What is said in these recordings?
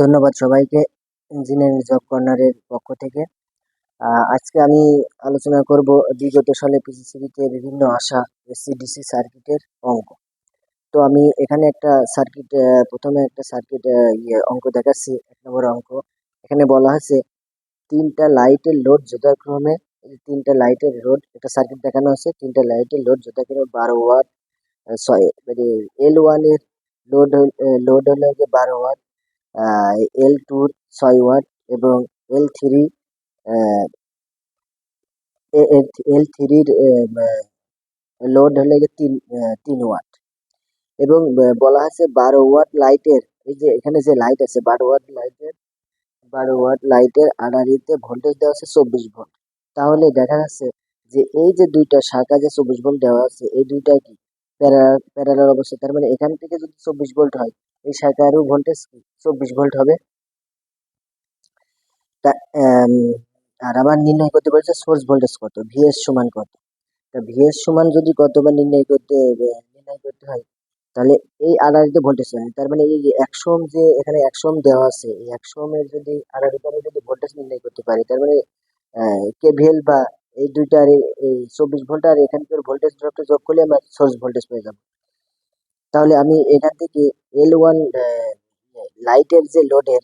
ধন্যবাদ সবাইকে engineering job কর্নারের পক্ষ থেকে। আজকে আমি আলোচনা করব বিগত সালে পিসিসিবিতে বিভিন্ন আশা এসসিডিসি সার্কিটের অঙ্ক। তো আমি এখানে একটা সার্কিট প্রথমে একটা সার্কিট ইয়ে অঙ্ক দেখাচ্ছি, এক নম্বর অঙ্ক। এখানে বলা হয়েছে, তিনটা লাইটের লোড যথাক্রমে তিনটা লাইটের লোড, একটা সার্কিট দেখানো আছে, তিনটা লাইটের লোড যথাক্রমে বারো ওয়াট মানে এল ওয়ানের লোড লোড হলো বারো ওয়াট এল টুর ছয় ওয়াট এবং এল থ্রি এল থ্রির লোড হলে তিন তিন ওয়াট এবং বলা আছে বারো ওয়াট লাইটের এই যে এখানে যে লাইট আছে বারো ওয়াট লাইটের বারো ওয়াট লাইটের আড়াআড়িতে ভোল্টেজ দেওয়া আছে চব্বিশ ভোল্ট তাহলে দেখা যাচ্ছে যে এই যে দুইটা শাখা যে চব্বিশ ভোল্ট দেওয়া আছে, এই দুইটা কি? প্যারালাল অবস্থা। তার মানে এখান থেকে যদি চব্বিশ ভোল্ট হয়, এই শাখারও ভোল্টেজ চব্বিশ ভোল্ট হবে। আর আবার নির্ণয় করতে বলছে সোর্স ভোল্টেজ কত ভিএস সমান কত। তা ভিএস সমান যদি কতবার নির্ণয় করতে নির্ণয় করতে হয়, তাহলে এই আড়াআড়িতে ভোল্টেজ হয়। তার মানে এই একশো ওহম যে এখানে একশো ওহম দেওয়া আছে, এই একশো ওহমের যদি আড়াআড়িতে আমি যদি ভোল্টেজ নির্ণয় করতে পারি, তার মানে কেভিএল বা এই দুইটার এই চব্বিশ ভোল্ট আর এখানকার ভোল্টেজ ড্রপটা যোগ করলে আমরা সোর্স ভোল্টেজ পেয়ে যাব। তাহলে আমি এখান থেকে এল ওয়ান লাইটের যে লোডের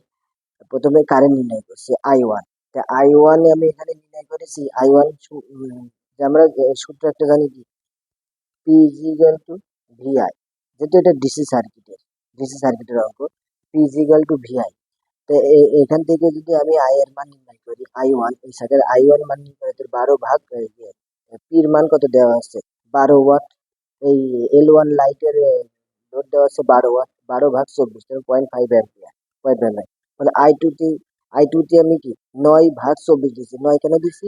প্রথমে কারেন্ট নির্ণয় করছি আই ওয়ান তা আই ওয়ান আমি এখানে নির্ণয় করেছি আই ওয়ান আমরা সূত্র একটা জানি কি? পি ইজিক্যাল টু ভিআই যেহেতু এটা ডিসি সার্কিটের ডিসি সার্কিটের অঙ্ক পি ইজিক্যাল টু ভিআই তো এখান থেকে যদি আমি আই এর মান নির্ণয় করি আই ওয়ান এই শাখার আই ওয়ান মান নির্ণয় করে, বারো ভাগ পির মান কত দেওয়া আছে? বারো ওয়াট, এই এল ওয়ান লাইটের লোড দেওয়া আছে বারো ওয়াট, বারো ভাগ চব্বিশ point five ampere point five মানে আই টুতে আই টুতে আমি কি, নয় ভাগ চব্বিশ দিচ্ছি নয় কেন দিচ্ছি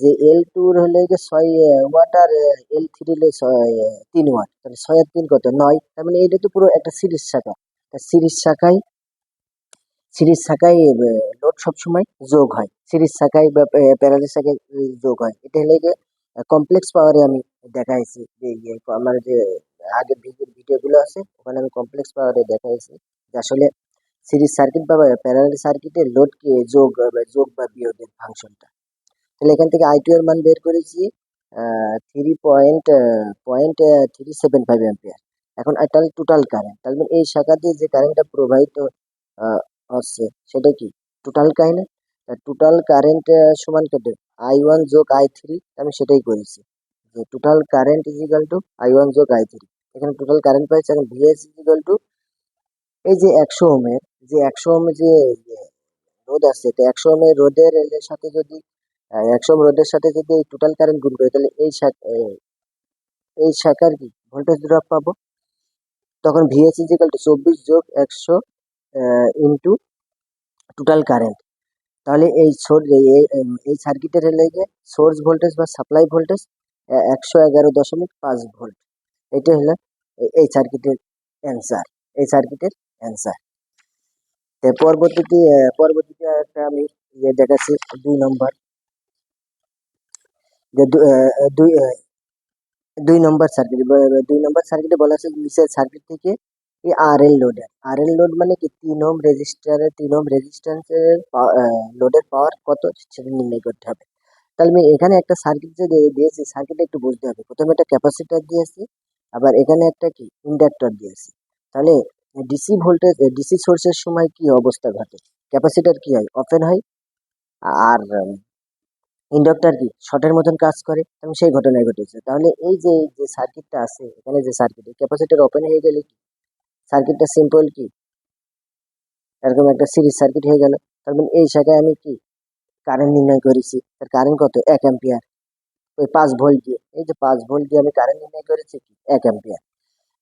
যে এল টুর হলে যে ছয় ওয়াট আর এল থ্রি হলে ছয় তিন ওয়াট, তাহলে ছয় আর তিন কত? নয়, তার মানে এটা তো পুরো একটা সিরিজ শাখা। সিরিজ শাখায় সিরিজ শাখায় লোড সবসময় যোগ হয়। সিরিজ শাখায় বা প্যারালাল শাখায় যোগ হয়। এটা হলে যে কমপ্লেক্স পাওয়ারে আমি দেখাইছি যে ইয়ে আমার যে, আগের ভিডিওগুলো আছে, ওখানে আমি কমপ্লেক্স পাওয়ারে দেখাইছি যে, আসলে সিরিজ সার্কিট বা প্যারালাল সার্কিটের লোড যোগ যোগ বা বিয়োগের ফাংশনটা। তাহলে এখান থেকে আই এর মান বের করেছি three point point three seven five ampere এখন আর টোটাল কারেন্ট মানে এই শাখা দিয়ে যে কারেন্টটা প্রবাহিত হচ্ছে সেটা কি? টোটাল কারেন্ট টোটাল কারেন্ট সমান কত? আই ওয়ান যোগ আই থ্রি আমি সেটাই করেছি। যে total current is equal to I one যোগ আই থ্রি এখানে টোটাল কারেন্ট পাইছে, এখন ভিএস ইজ ইকাল টু এই যে একশো ওহমের, যে একশো ওহমের যে রোদ আছে, তো একশো ওমের রোদের সাথে যদি একশো ওহম রোদের সাথে যদি এই টোটাল কারেন্ট গুণ করি, তাহলে এই এই শাখার কি? ভোল্টেজ ড্রপ পাবো। তখন ভিএস ইজ ইকাল টু চব্বিশ যোগ একশো ইন্টু টোটাল কারেন্ট তাহলে এই এই সার্কিটের যে সোর্স ভোল্টেজ বা সাপ্লাই ভোল্টেজ একশো এগারো দশমিক পাঁচ ভোল্ট এটা হলো এই সার্কিটের অ্যান্সার এই সার্কিটের অ্যান্সার পরবর্তীতে পরবর্তীতে একটা আমি ইয়ে দেখাচ্ছি, দুই নম্বর যে দুই দুই নম্বর সার্কিট দুই নম্বর সার্কিটে বলা আছে নিচের সার্কিট থেকে এই আর এল লোডের আর এল লোড মানে কি? তিন ওহম রেজিস্টারের তিন ওহম রেজিস্ট্যান্সের লোডের পাওয়ার কত? সেটা নির্ণয় করতে হবে। তাহলে আমি এখানে একটা সার্কিট যে দিয়েছি সার্কিটটা একটু বুঝতে হবে। প্রথমে একটা ক্যাপাসিটার দিয়েছি, আবার এখানে একটা কি? ইন্ডাক্টর দিয়েছি। তাহলে ডিসি ভোল্টেজ ডিসি সোর্সের সময় কি অবস্থা ঘটে? ক্যাপাসিটার কি হয়? ওপেন হয়। আর ইন্ডাক্টর কি? শর্টের মতন কাজ করে। এবং সেই ঘটনায় ঘটেছে। তাহলে এই যে যে সার্কিটটা আছে, এখানে যে সার্কিট ক্যাপাসিটার ওপেন হয়ে গেলে কি? সার্কিটটা সিম্পল কি? এরকম একটা সিরিজ সার্কিট হয়ে গেল। মানে এই শাখায় আমি কি? কারেন্ট নির্ণয় করেছি। তার কারেন্ট কত? এক অ্যাম্পিয়ার ওই পাঁচ ভোল্ট দিয়ে। এই যে পাঁচ ভোল্ট দিয়ে আমি কারেন্ট নির্ণয় করেছি কি? এক অ্যাম্পিয়ার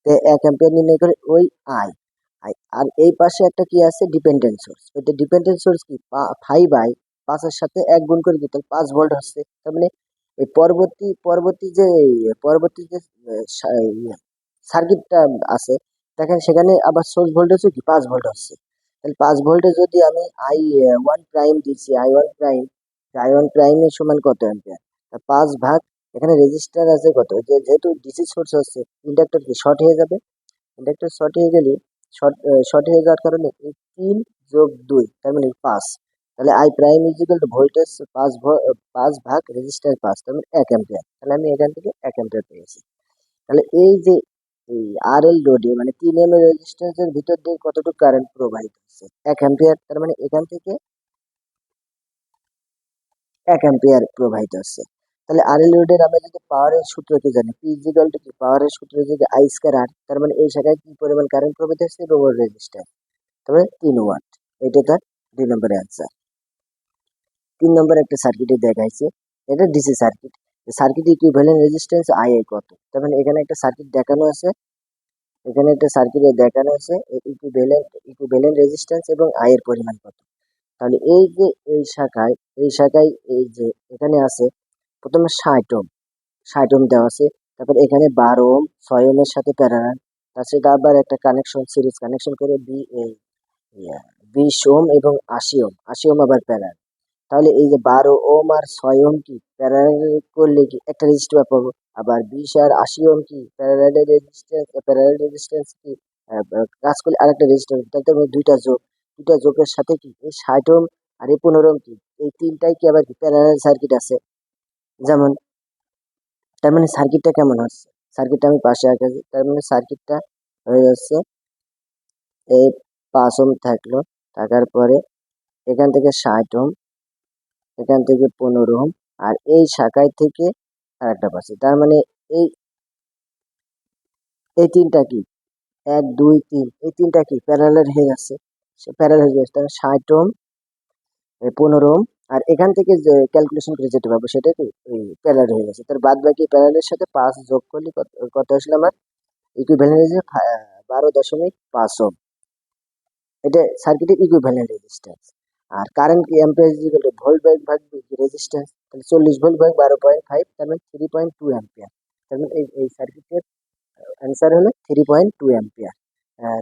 তো এক অ্যাম্পিয়ার নির্ণয় করে ওই আই আই আর এই পাশে একটা কি আছে? ডিপেন্ডেন্ট সোর্স ওইটা ডিপেন্ডেন্ট সোর্স কি? ফাইভ আই পাঁচের সাথে এক গুণ করে দিতে পাঁচ ভোল্ট হচ্ছে। তার মানে এই পরবর্তী পরবর্তী যে পরবর্তী যে সার্কিটটা আছে দেখেন, সেখানে আবার সোর্স ভোল্টেজও কি? পাঁচ ভোল্ট হচ্ছে তাহলে পাঁচ ভোল্টে যদি আমি আই ওয়ান প্রাইম দিচ্ছি I one prime I one প্রাইমের সমান কত অ্যাম্পিয়ার পাঁচ ভাগ, এখানে রেজিস্টার আছে কত? যে যেহেতু ডিসি সোর্স হচ্ছে ইন্ডাক্টর কি শর্ট হয়ে যাবে? ইন্ডাক্টর শর্ট হয়ে গেলে শর্ট শর্ট হয়ে যাওয়ার কারণে এই তিন যোগ দুই, তার মানে পাঁচ। তাহলে I prime is equal to voltage পাঁচ পাঁচ ভাগ রেজিস্টার পাঁচ, তার মানে এক অ্যাম্পিয়ার তাহলে আমি এখান থেকে এক অ্যাম্পিয়ার পেয়েছি। তাহলে এই যে এই আর এল লোডে মানে তিন এম এর রেজিস্ট্যান্সের ভিতর দিয়ে কতটুকু কারেন্ট প্রবাহিত হচ্ছে? এক অ্যাম্পিয়ার তার মানে এখান থেকে এক অ্যাম্পিয়ার প্রবাহিত হচ্ছে। তাহলে আর এল লোডের আমরা যদি পাওয়ারের সূত্র কি জানি? পি ইজিক্যাল টু কি? পাওয়ারের সূত্র যদি আই স্কয়ার আর তার মানে এই শাখায় কি পরিমাণ কারেন্ট প্রবাহিত হচ্ছে? এবং রেজিস্ট্যান্স তবে তিন ওয়াট এটা তার দুই নম্বরের অ্যান্সার তিন নম্বর একটা সার্কিটে দেখাইছে। এটা DC circuit circuit equivalent resistance I I কত? তার মানে এখানে একটা সার্কিট দেখানো আছে। এখানে একটা সার্কিটে দেখানো আছে ইকুইভ্যালেন্ট ইকুইভ্যালেন্ট রেজিস্ট্যান্স এবং আই এর পরিমাণ কত। তাহলে এই যে, এই শাখায় এই শাখায় এই যে, এখানে আছে, প্রথমে ষাট ওম ষাট ওম দেওয়া আছে, তারপর এখানে বারো ওম, ছয় ওমের সাথে প্যারালাল তার সাথে আবার একটা কানেকশন সিরিজ কানেকশন করে বি বিশ ওম এবং আশি ওম আশি ওম আবার প্যারালাল তাহলে এই যে বারো ওম আর ছয় ওম কি করলে কি একটা রেজিস্টার পাবো? আবার বিশ আর আশি ওম কি প্যারালাল রেজিস্ট্যান্স প্যারালাল রেজিস্ট্যান্স কি? আহ, কাজ করলে আরেকটা রেজিস্টার তাহলে দুইটা যোগ দুইটা যোগের সাথে কি এই ষাট ওম আর এই পনেরো ওম কি? এই তিনটাই কি আবার কি প্যারালাল সার্কিট আছে? যেমন তার মানে সার্কিটটা কেমন হচ্ছে? সার্কিটটা আমি পাশে আঁকেছি তার মানে সার্কিটটা হয়ে যাচ্ছে এই পাঁচ ওম থাকল থাকার পরে এখান থেকে ষাট ওম এখান থেকে পনেরো ওম আর এই শাখায় থেকে আর একটা পাচ্ছি তার মানে এই এই তিনটা কি? এক, দুই, তিন। এই তিনটা কি? প্যারালাল হয়ে যাচ্ছে। প্যারালাল হয়ে যাচ্ছে। তাহলে ষাট ওম পনেরো ওম আর এখান থেকে যে ক্যালকুলেশন করে যেতে পারব সেটা কি? ওই প্যারালাল হয়ে গেছে তার বাদ বাকি প্যারালালের সাথে পাঁচ যোগ করলে কত কত আসলে আমার? ইকুইভ্যালেন্ট যে বারো দশমিক পাঁচ ওম এটা সার্কিটের ইকুইভ্যালেন্ট রেজিস্ট্যান্স আর কারেন্ট কি ampere equal to volt by ভাগ রেজিস্ট্যান্স তাহলে চল্লিশ ভোল্ট ভাগ বারো পয়েন্ট ফাইভ তার মানে থ্রি পয়েন্ট টু অ্যাম্পিয়ার তার মানে এই এই সার্কিটের অ্যান্সার হলো three point two ampere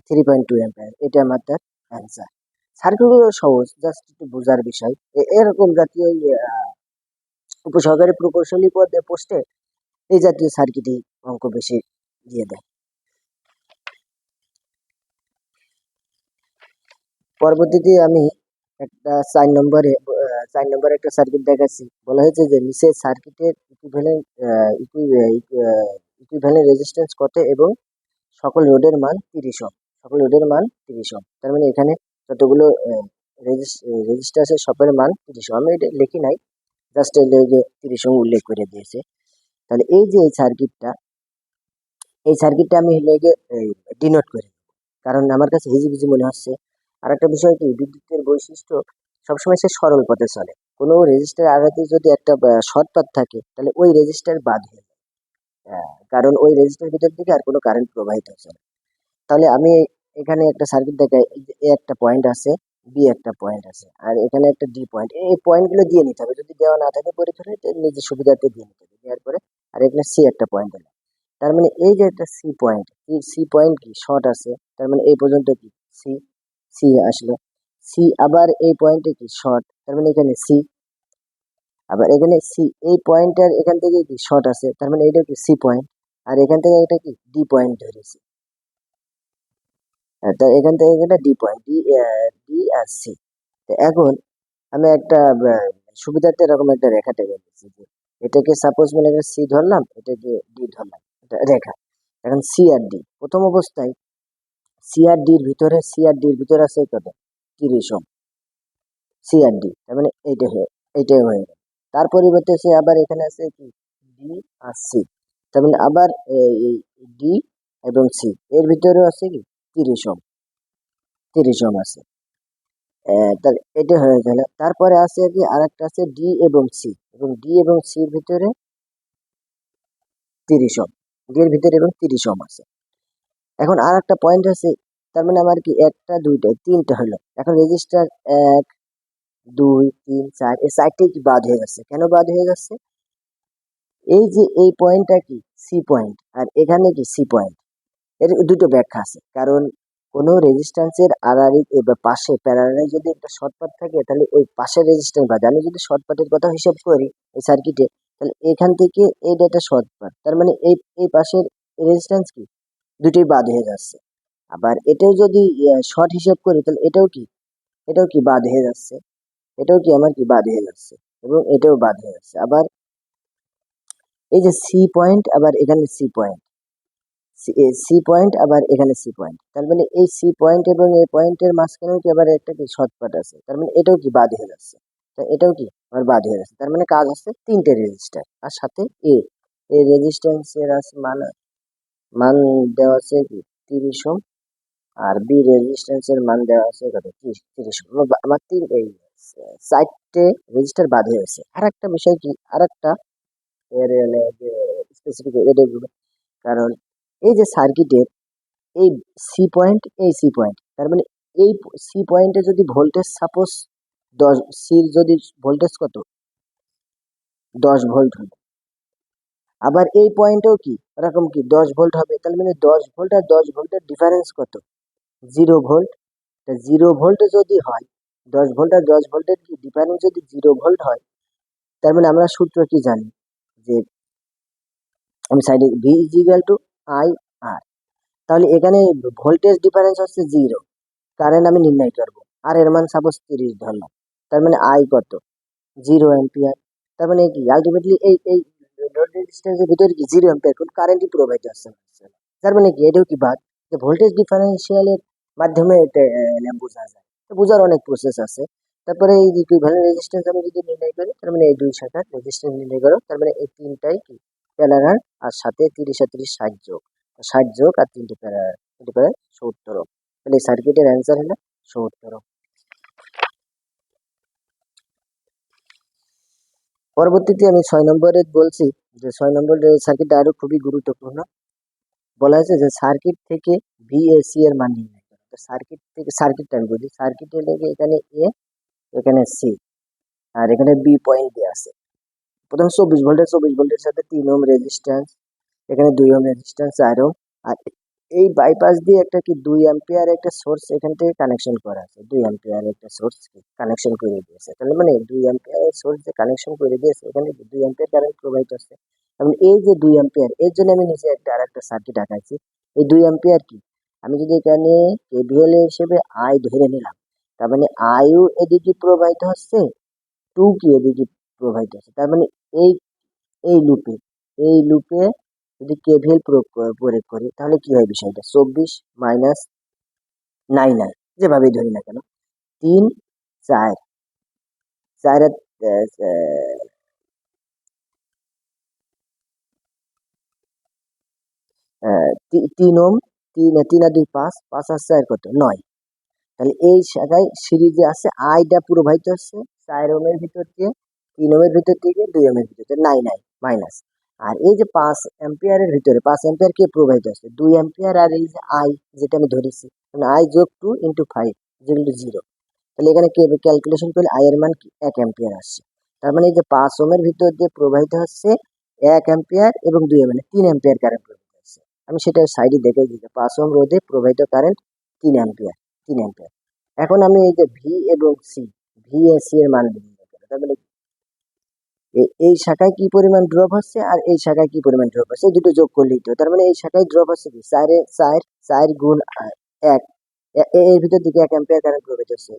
three point two ampere এটা আমার তার অ্যান্সার সার্কিটগুলো সহজ জাস্ট একটু বোঝার বিষয়। এরকম জাতীয় আহ, উপসহকারী প্রকৌশলী পদে পোস্টে এই জাতীয় সার্কিটই অঙ্ক বেশি দিয়ে দেয়। পরবর্তীতে আমি একটা চার নম্বরে চার নম্বরে একটা সার্কিট দেখাচ্ছি। বলা হয়েছে যে নিচের সার্কিটের ইকুইভ্যালেন্ট ইকুইভ্যালেন্ট রেজিস্ট্যান্স কত এবং সকল রোডের মান তিরিশ ওহম সকল রোডের মান তিরিশ ওহম তার মানে এখানে যতগুলো রেজিস্টার আছে সবের মান তিরিশ ওহম আমি এটা লিখি নাই জাস্ট তিরিশ ওহম উল্লেখ করে দিয়েছে। তাহলে এই যে এই সার্কিটটা এই সার্কিটটা আমি লেগে ডিনোট করি কারণ আমার কাছে হিজিবিজি মনে হচ্ছে আর একটা বিষয় কি? বিদ্যুতের বৈশিষ্ট্য সবসময় সে সরল পথে চলে। কোনো রেজিস্টার আঘাতে যদি একটা শর্ট পাথ থাকে তাহলে ওই রেজিস্টার বাদ হয়ে যায়। আহ, কারণ ওই রেজিস্টার ভিতর থেকে আর কোনো কারেন্ট প্রবাহিত হচ্ছে না। তাহলে আমি এখানে একটা সার্কিট দেখাই এ একটা পয়েন্ট আছে বি একটা পয়েন্ট আছে আর এখানে একটা ডি পয়েন্ট এই পয়েন্টগুলো দিয়ে নিতে হবে। যদি দেওয়া না থাকে পরীক্ষায় নিজের সুবিধাতে দিয়ে নিতে হবে। দেওয়ার পরে আর এখানে সি একটা পয়েন্ট হলো তার মানে এই যে একটা সি পয়েন্ট এই সি পয়েন্ট কি? শর্ট আছে তার মানে এই পর্যন্ত কি? সি সি আসলো। সি আবার এই পয়েন্টে কি? শর্ট তার মানে এখানে সি আবার এখানে সি এই পয়েন্টের এখান থেকে কি? শর্ট আছে। তার মানে এটা কি সি পয়েন্ট আর এখান থেকে এটা কি? ডি পয়েন্ট ধরেছি। তা এখান থেকে এটা ডি পয়েন্ট ডি ডি আর সি এখন আমি একটা সুবিধার্থে এরকম একটা রেখা টেনে দিচ্ছি যে এটাকে সাপোজ মনে সি ধরলাম, এটাকে ডি ধরলাম। এটা রেখা। এখন সি আর ডি প্রথম অবস্থায় সি আর ডির ভিতরে সি আর ডির ভিতরে আছে কত তিরিশ ওহম সি আর ডি তার মানে এইটা হয়ে, এইটাই হয়ে গেল। তার পরিবর্তে সে আবার এখানে আছে কি? ডি আর সি। তার মানে আবার এই ডি এবং সি। এর ভিতরে আছে কি? তিরিশ ওহম তিরিশ ওহম আছে। তার, এটা হয়ে গেল। তারপরে আছে কি? আরেকটা আছে ডি এবং সি। এবং ডি এবং সির ভিতরে তিরিশ ওহম ডি এর ভিতরে এবং তিরিশ ওহম আছে। এখন আর একটা পয়েন্ট আছে, তার মানে আমার কি একটা, দুইটা, তিনটা হলো। এখন রেজিস্টার এক, দুই, তিন, চার, এই চারটেই কি বাদ হয়ে গেছে? কেন বাদ হয়ে গেছে? এই যে এই পয়েন্টটা কি? সি পয়েন্ট আর এখানে কি সি পয়েন্ট এর দুটো ব্যাখ্যা আছে। কারণ কোনো রেজিস্ট্যান্সের আড়াআড়ি পাশে প্যারালালে যদি একটা শর্টপাট থাকে, তাহলে ওই পাশের রেজিস্ট্যান্স বাদ। আমি যদি শর্টপাটের কথা হিসাব করি, এই সার্কিটে তাহলে এখান থেকে এই ডেটা শর্টপাট তার মানে এই এই পাশের রেজিস্ট্যান্স কি? দুটোই বাদ হয়ে যাচ্ছে। আবার এটাও যদি শর্ট হিসাব করি, তাহলে এটাও কি? এটাও কি বাদ হয়ে যাচ্ছে? এটাও কি আমার কি বাদ হয়ে যাচ্ছে? এবং এটাও বাদ হয়ে যাচ্ছে। আবার এই যে সি পয়েন্ট আবার এখানে সি পয়েন্ট সি পয়েন্ট আবার এখানে সি পয়েন্ট তার মানে এই সি পয়েন্ট এবং এই পয়েন্টের মাঝখানেও কি আবার একটা কি শর্টকাট আছে? তার মানে এটাও কি বাদ হয়ে যাচ্ছে? এটাও কি আবার বাদ হয়ে যাচ্ছে? তার মানে কাজ হচ্ছে তিনটে রেজিস্টার আর সাথে এ এই রেজিস্ট্যান্সের আছে মান মান দেওয়া আছে কি? তিরিশ ওম। আর বি রেজিস্ট্যান্সের মান দেওয়া আছে কত? তিরিশ তিরিশ ওম। আমার তিন, এই, চারটে রেজিস্টার বাদ হয়ে গেছে। আর একটা বিষয় কি? আর একটা এর স্পেসিফিক কারণ এই যে সার্কিটের এই সি পয়েন্ট এই সি পয়েন্ট তার মানে এই সি পয়েন্টে যদি ভোল্টেজ সাপোজ দশ সির যদি ভোল্টেজ কত? দশ ভোল্ট হবে আবার এই পয়েন্টেও কি? এরকম কি? দশ ভোল্ট হবে তার মানে দশ ভোল্ট আর দশ ভোল্টের ডিফারেন্স কত? জিরো ভোল্ট তা জিরো ভোল্ট যদি হয়, দশ ভোল্ট আর দশ ভোল্টের কি ডিফারেন্স যদি জিরো ভোল্ট হয়, তার মানে আমরা সূত্র কি জানি? যে আমি সাইডে V is equal to I R তাহলে এখানে ভোল্টেজ ডিফারেন্স হচ্ছে জিরো কারেন্ট আমি নির্ণয় করব আর এর মান সাপোজ তিরিশ ধরলাম, তার মানে আই কত? জিরো অ্যাম্পিয়ার তার মানে কি? আলটিমেটলি এই এই লোড রেজিস্ট্যান্সের ভিতরে কি জিরো অ্যাম্পিয়ার কারেন্টই হচ্ছে না। তার মানে কি? এটাও কি বাদ? যে ভোল্টেজ ডিফারেন্সিয়ালের মাধ্যমে এটা বোঝা যায়। বোঝার অনেক প্রসেস আছে। তারপরে এই ইকুইভ্যালেন্ট রেজিস্ট্যান্স আমি যদি নির্ণয় করি, তার মানে এই দুই শাখার রেজিস্ট্যান্স নির্ণয় করো, তার মানে এই তিনটাই কি? আর সাথে তিরিশ আর তিরিশ ষাট যোগ। ষাট যোগ আর তিনটে প্যারালাল তিনটে প্যারালাল সত্তর। তাহলে সার্কিটের অ্যান্সার হলো সত্তর। পরবর্তীতে আমি ছয় নম্বরে বলছি যে ছয় নম্বরের সার্কিটটা আরও খুবই গুরুত্বপূর্ণ। বলা হয়েছে যে সার্কিট থেকে ভিএসি এর মান নির্ণয় করো। সার্কিট থেকে সার্কিটটা আমি বলি সার্কিটে লেগে এখানে এ এখানে সি আর এখানে বি পয়েন্ট দিয়ে আছে। প্রথম চব্বিশ ভোল্টের চব্বিশ ভোল্টের সাথে তিন ওম রেজিস্ট্যান্স এখানে দুই ওম রেজিস্ট্যান্স চার ওম আর এই বাইপাস দিয়ে একটা কি দুই অ্যাম্পিয়ার একটা সোর্স এখান থেকে কানেকশন করা আছে? দুই অ্যাম্পিয়ার একটা সোর্স কানেকশন করে দিয়েছে। তাহলে মানে দুই অ্যাম্পিয়ার সোর্স যে কানেকশন করে দিয়েছে, এখানে দুই অ্যাম্পিয়ার কারেন্ট প্রবাহিত হচ্ছে এবং এই যে দুই অ্যাম্পিয়ার এর জন্য আমি নিচে একটা আর একটা সার্কিট আঁকাইছি। এই দুই অ্যাম্পিয়ার কি? আমি যদি এখানে কেভিএল হিসেবে আই ধরে নিলাম, তার মানে আইও এদিকে প্রবাহিত হচ্ছে টু কি এদিকে প্রবাহিত হচ্ছে? তার মানে এই এই লুপে এই লুপে যদি কেভিএল প্রয়োগ প্রয়োগ করি, তাহলে কি হয় বিষয়টা? চব্বিশ মাইনাস নাইন আই যেভাবেই ধরি না কেন। তিন, চার। চার তিন ওম, তিন তিন আর দুই পাঁচ পাঁচ আর চার কত? নয়। তাহলে এই শাখায় সিরিজে আছে আইটা প্রবাহিত হচ্ছে, চার ওমের ভিতর দিয়ে, তিন ওমের ভিতর থেকে দুই ওমের ভিতর দিয়ে নাই নাই মাইনাস আর এই যে পাঁচ অ্যাম্পিয়ারের ভিতরে, পাঁচ অ্যাম্পিয়ার কে প্রবাহিত হচ্ছে দুই অ্যাম্পিয়ার আর এই যে আই যেটা আমি ধরেছি মানে আই যোগ টু ইন্টু ফাইভ যেগুলো জিরো তাহলে এখানে ক্যালকুলেশন করলে আই এর মান এক অ্যাম্পিয়ার আসছে। তার মানে এই যে পাঁচ ওমের ভিতর দিয়ে প্রবাহিত হচ্ছে এক অ্যাম্পিয়ার এবং দুই মানে তিন অ্যাম্পিয়ার কারেন্ট প্রবাহিত হচ্ছে। আমি সেটা সাইডে দেখে দিচ্ছি পাঁচ ওম রোধে প্রবাহিত কারেন্ট তিন অ্যাম্পিয়ার তিন অ্যাম্পিয়ার। এখন আমি এই যে ভি এবং সি ভি এ সি এর মান নির্ণয় করব তার মানে এই শাখায় কি পরিমাণ ড্রপ হচ্ছে আর এই শাখায় কি পরিমাণ ড্রপ হচ্ছে? দুটো যোগ করলেই তো তার মানে এই শাখায় ড্রপ হচ্ছে কি? চারে, চার চার গুণ এক। এর ভিতর দিকে এক অ্যাম্পিয়ার কারেন্ট প্রবাহিত হচ্ছে।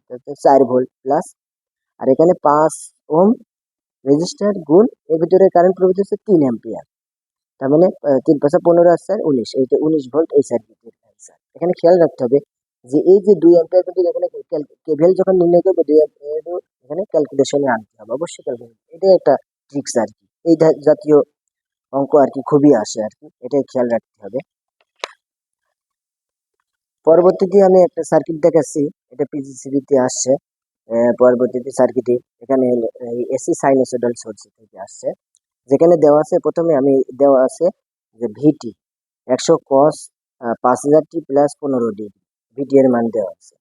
চার ভোল্ট প্লাস আর এখানে পাঁচ ওম রেজিস্টার গুণ এর ভিতরে কারেন্ট প্রবাহিত হচ্ছে তিন অ্যাম্পিয়ার তার মানে তিন পাঁচা পনেরো আর চার উনিশ এইটা উনিশ ভোল্ট এই সার্কিটের অ্যান্সার এখানে খেয়াল রাখতে হবে যে এই যে দুই অ্যাম্পিয়ার কিন্তু এখানে কেভেল যখন নির্ণয় করবে, দুই অ্যাম্পিয়ার এখানে ক্যালকুলেশনে আনতে হবে। অবশ্যই ক্যালকুলেশন এটাই একটা ট্রিক্স আর কি এই জাতীয় অঙ্ক আর কি খুবই আসে আর কি এটাই খেয়াল রাখতে হবে। পরবর্তীতে আমি একটা সার্কিট দেখাচ্ছি। এটা পিজিসিবি তে আসছে। পরবর্তীতে সার্কিটে এখানে এসি সাইনোসোডাল সোর্স থেকে আসছে। যেখানে দেওয়া আছে, প্রথমে আমি দেওয়া আছে যে ভিটি একশো কস পাঁচ হাজার টি প্লাস পনেরো ডিগ্রি ভিটি এর মান দেওয়া আছে।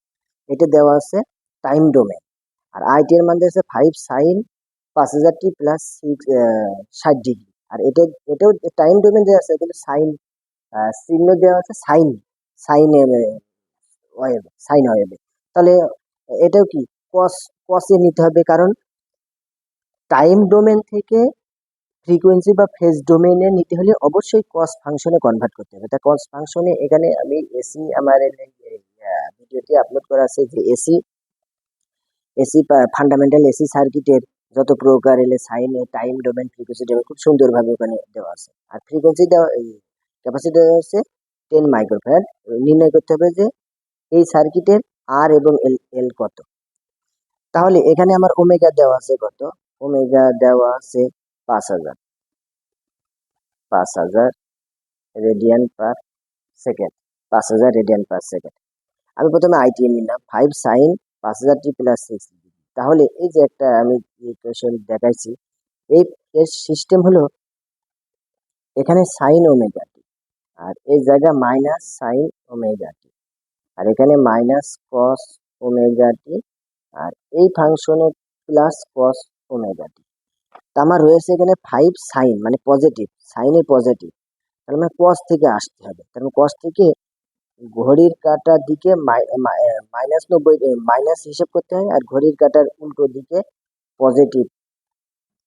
এটা দেওয়া আছে টাইম ডোমেন আর আইটি এর মান দেওয়া আছে ফাইভ সাইন পাঁচ হাজার টি প্লাস সিক্স ষাট ডিগ্রি আর এটা এটাও টাইম ডোমেন দেওয়া আছে, কিন্তু সাইন চিহ্ন দেওয়া আছে সাইন সাইন ওয়েবে সাইন ওয়েবে তাহলে এটাও কি? কস কসে নিতে হবে, কারণ টাইম ডোমেন থেকে ফ্রিকোয়েন্সি বা ফেজ ডোমেনে নিতে হলে অবশ্যই কস ফাংশনে কনভার্ট করতে হবে। তা কস ফাংশনে এখানে আমি এসি আমার ভিডিওটি আপলোড করা আছে যে এসি এসি ফান্ডামেন্টাল এসি সার্কিটের যত প্রকার এলে sine time domain frequency domain খুব সুন্দরভাবে ওখানে দেওয়া আছে। আর ফ্রিকোয়েন্সি দেওয়া ক্যাপাসিটি দেওয়া হচ্ছে টেন মাইক্রোফ্যাড নির্ণয় করতে হবে যে এই সার্কিটের আর এবং এল এল কত। তাহলে এখানে আমার ওমেগা দেওয়া আছে কত? ওমেগা দেওয়া আছে পাঁচ হাজার। পাঁচ হাজার রেডিয়ান পার সেকেন্ড পাঁচ হাজার রেডিয়ান পার সেকেন্ড আমি প্রথমে আইটিএম নিলাম। ফাইভ সাইন পাঁচ হাজার টি প্লাস সিক্স তাহলে এই যে একটা আমি ইকুয়েশন দেখাইছি, এই এর সিস্টেম হলো এখানে সাইন ওমেগা টি আর এই জায়গা মাইনাস সাইন ওমেগা টি আর এখানে মাইনাস কস ওমেগা টি আর এই ফাংশনে প্লাস কস ওমেগা টি তা আমার রয়েছে এখানে ফাইভ সাইন মানে পজিটিভ সাইনে পজিটিভ তার মানে কস থেকে আসতে হবে। তার মানে কস থেকে ঘড়ির কাঁটার দিকে মাইনাস নব্বই মাইনাস হিসেব করতে হয় আর ঘড়ির কাঁটার উল্টো দিকে পজিটিভ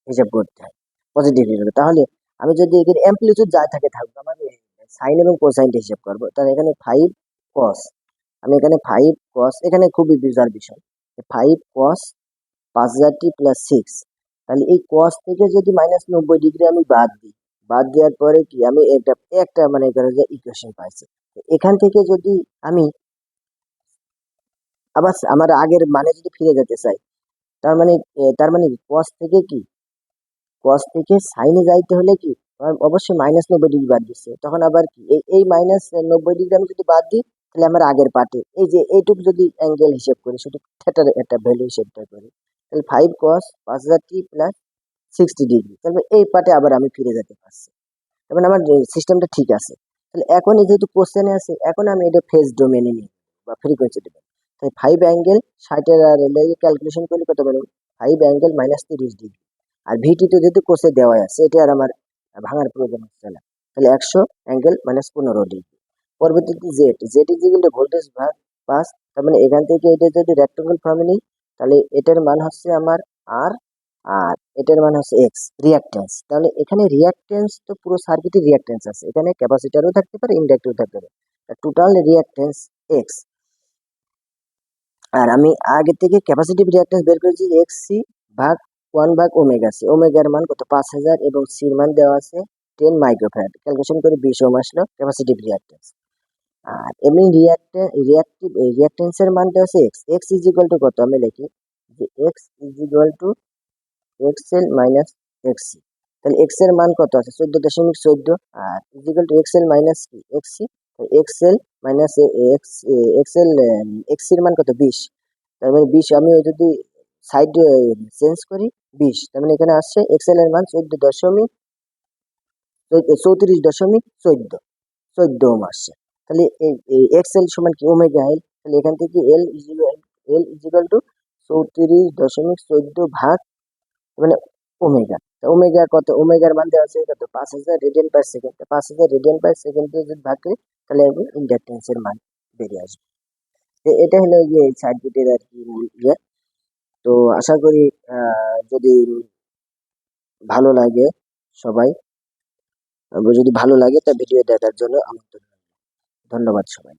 হিসাব করতে হয়। পজিটিভ হিসেবে তাহলে আমি যদি এখানে অ্যাম্পলিটিউড যা থাকে থাকবে আমার সাইন এবং কোসাইনটা হিসাব করব, তাহলে এখানে ফাইভ কস আমি এখানে ফাইভ কস এখানে খুবই বিজার বিষয় ফাইভ কস পাঁচ হাজার টি প্লাস সিক্স তাহলে এই কস থেকে যদি মাইনাস নব্বই ডিগ্রি আমি বাদ দিই বাদ দেওয়ার পরে কি আমি একটা একটা মানে ইকুয়েশন পাইছি। এখান থেকে যদি আমি আবার আমার আগের মানে যদি ফিরে যেতে চাই, তার মানে তার মানে কস থেকে কি? কস থেকে সাইনে যাইতে হলে কি? অবশ্যই মাইনাস নব্বই ডিগ্রি বাদ দিচ্ছে তখন আবার কি? এই এই মাইনাস নব্বই ডিগ্রি আমি যদি বাদ দিই, তাহলে আমার আগের পার্টে এই যে এইটুকু যদি অ্যাঙ্গেল হিসেব করি, সেটা থিয়েটার একটা ভ্যালু হিসেবটা করি, তাহলে ফাইভ কস পাঁচ হাজার টি প্লাস সিক্সটি ডিগ্রি তাহলে এই পার্টে আবার আমি ফিরে যেতে পারছি। মানে আমার সিস্টেমটা ঠিক আছে। তাহলে এখন যেহেতু কোশ্চেনে আছে, এখন আমি এটা ফেজ ডোমেনে নিই বা ফ্রিকোয়েন্সি দেবেন তাই ফাইভ অ্যাঙ্গেল ষাটের আর ক্যালকুলেশন করলে কত পারবেন ফাইভ অ্যাঙ্গেল মাইনাস তিরিশ ডিগ্রি আর ভিটি তো যেহেতু কোষে দেওয়া আছে, এটা আর আমার ভাঙার প্রয়োজন হচ্ছে না। তাহলে একশো অ্যাঙ্গেল মাইনাস পনেরো ডিগ্রি পরবর্তীতে Z Z is equal voltage ভাগ পাস তার মানে এখান থেকে এটা যদি রেক্টেঙ্গল ফর্মে নিই, তাহলে এটার মান হচ্ছে আমার আর আর এটার মানে হচ্ছে এক্স রিয়াক্টেন্স তাহলে এখানে রিয়াক্টেন্স তো পুরো সার্কিটের রিয়াক্টেন্স আছে। এখানে ক্যাপাসিটারও থাকতে পারে ইন্ডাক্টরও থাকতে পারে। টোটাল রিয়াক্টেন্স এক্স আর আমি আগে থেকে ক্যাপাসিটিভ রিয়াক্টেন্স বের করেছি এক্স সি ভাগ ওয়ান ভাগ ওমেগা সি ওমেগার মান কত? পাঁচ হাজার এবং সির মান দেওয়া আছে টেন মাইক্রোফ্যারাড ক্যালকুলেশন করে বিশ ওম আসলো ক্যাপাসিটিভ রিয়াক্টেন্স আর এমনি রিয়াক্টে রিয়াক্টিভ রিয়াক্টেন্সের মান দেওয়া আছে X X is equal to কত? আমি লিখি যে X is equal to X L minus X তাহলে এক্সের মান কত আছে? চোদ্দ দশমিক চোদ্দ। আর is equal to X L minus কি X C X L minus X X L X সির মান কত? বিশ। তার মানে বিশ আমি যদি সাইড চেঞ্জ করি, বিশ। তার মানে এখানে আসছে এক্সেল এর মান চোদ্দ দশমিক চৌত্রিশ দশমিক চোদ্দ। চোদ্দ ওম আসছে। তাহলে এক্সেল সমান কি? ওমেগা এল তাহলে এখান থেকে L is equal L is equal to চৌত্রিশ দশমিক চোদ্দ ভাগ মানে ওমেগা। ওমেগা কত? ওমেগার মান দেওয়া আছে কত? পাঁচ হাজার রেডিয়ান পার সেকেন্ড পাঁচ হাজার রেডিয়ান পার সেকেন্ডে যদি ভাগ করি, তাহলে ইন্ডাকটেন্সের মান বেরিয়ে আসবে। তো এটা হলো ইয়ে সার্কিটের আর কি ইয়ে। তো আশা করি যদি ভালো লাগে সবাই যদি ভালো লাগে তা ভিডিও দেখার জন্য আমন্ত্রণ ধন্যবাদ সবাই